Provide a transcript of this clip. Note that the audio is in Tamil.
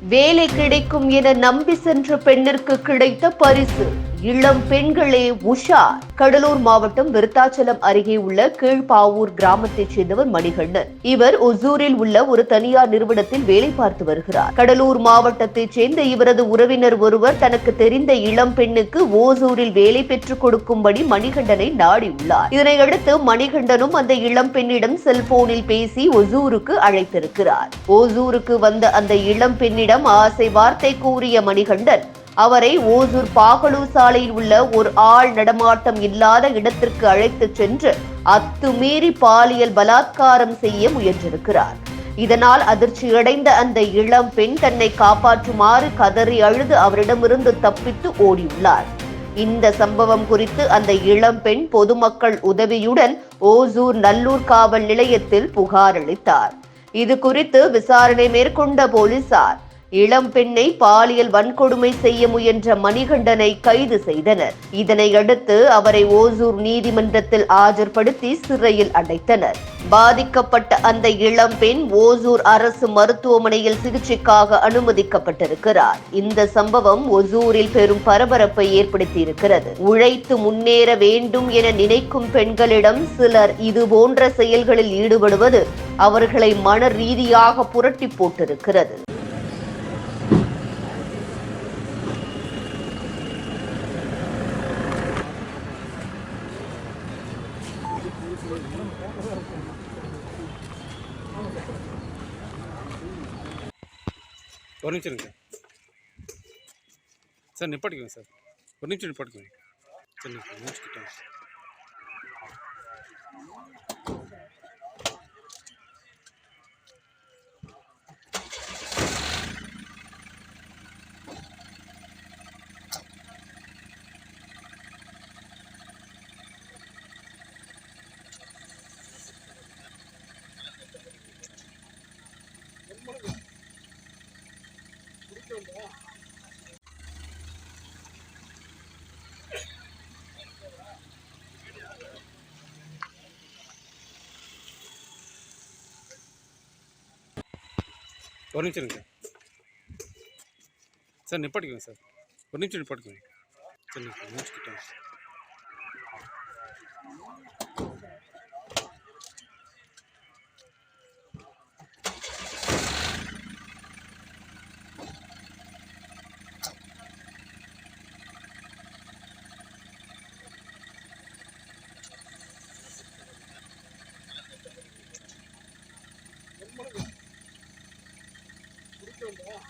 வேலை கிடைக்கும் என நம்பி சென்ற பெண்ணிற்கு கிடைத்த பரிசு. இளம் பெண்களே உஷார் கடலூர் மாவட்டம் விருத்தாச்சலம் அருகே உள்ள கீழ்பாவூர் கிராமத்தைச் சேர்ந்தவர் மணிகண்டன் இவர் ஒசூரில் உள்ள ஒரு தனியார் நிறுவனத்தில் வேலை பார்த்து வருகிறார். கடலூர் மாவட்டத்தைச் சேர்ந்த இவரது உறவினர் ஒருவர் தனக்கு தெரிந்த இளம் பெண்ணுக்கு ஓசூரில் வேலை பெற்றுக் கொடுக்கும்படி மணிகண்டனை நாடியுள்ளார். இதனையடுத்து மணிகண்டனும் அந்த இளம் பெண்ணிடம் செல்போனில் பேசி ஒசூருக்கு அழைத்திருக்கிறார். ஓசூருக்கு வந்த அந்த இளம் பெண்ணிடம் ஆசை வார்த்தை கூறிய மணிகண்டன் அவரை ஓசூர் பாகலூர் சாலையில் உள்ள ஒரு ஆள் நடமாட்டம் இல்லாத இடத்திற்கு அழைத்துச் சென்று அத்துமீறி பாலியல் பலாத்காரம் செய்ய முயன்றிருக்கிறார். இதனால் அதிர்ச்சியடைந்த அந்த இளம் பெண் தன்னை காப்பாற்றுமாறு கதறி அழுது அவரிடமிருந்து தப்பித்து ஓடியுள்ளார். இந்த சம்பவம் குறித்து அந்த இளம் பெண் பொதுமக்கள் உதவியுடன் ஓசூர் நல்லூர் காவல் நிலையத்தில் புகார் அளித்தார். இது குறித்து விசாரணை மேற்கொண்ட போலீசார் இளம் பெண்ணை பாலியல் வன்கொடுமை செய்ய முயன்ற மணிகண்டனை கைது செய்தனர். இதனையடுத்து அவரை ஓசூர் நீதிமன்றத்தில் ஆஜர்படுத்தி சிறையில் அடைத்தனர். பாதிக்கப்பட்ட அந்த இளம் பெண் ஓசூர் அரசு மருத்துவமனையில் சிகிச்சைக்காக அனுமதிக்கப்பட்டிருக்கிறார். இந்த சம்பவம் ஒசூரில் பெரும் பரபரப்பை ஏற்படுத்தியிருக்கிறது. உழைத்து முன்னேற வேண்டும் என நினைக்கும் பெண்களிடம் சிலர் இது போன்ற செயல்களில் ஈடுபடுவது அவர்களை மன ரீதியாக புரட்டி போட்டிருக்கிறது. ஒரு நிமிஷம் இருங்க. சார் சார் நிப்பாட்டிக்கோங்க சார். ஒரு நிமிஷம் நிப்பாட்டிக்கோங்க. சார் நிமிஷம் முடிச்சுக்கிட்டேன் ஒரு நிமிஷம் இருங்க. சார் சார் நிப்பாட்டிக்கோங்க சார். ஒரு நிமிஷம் நிப்பாட்டிக்கோங்க. சார் நிமிஷம் கிட்ட 就没了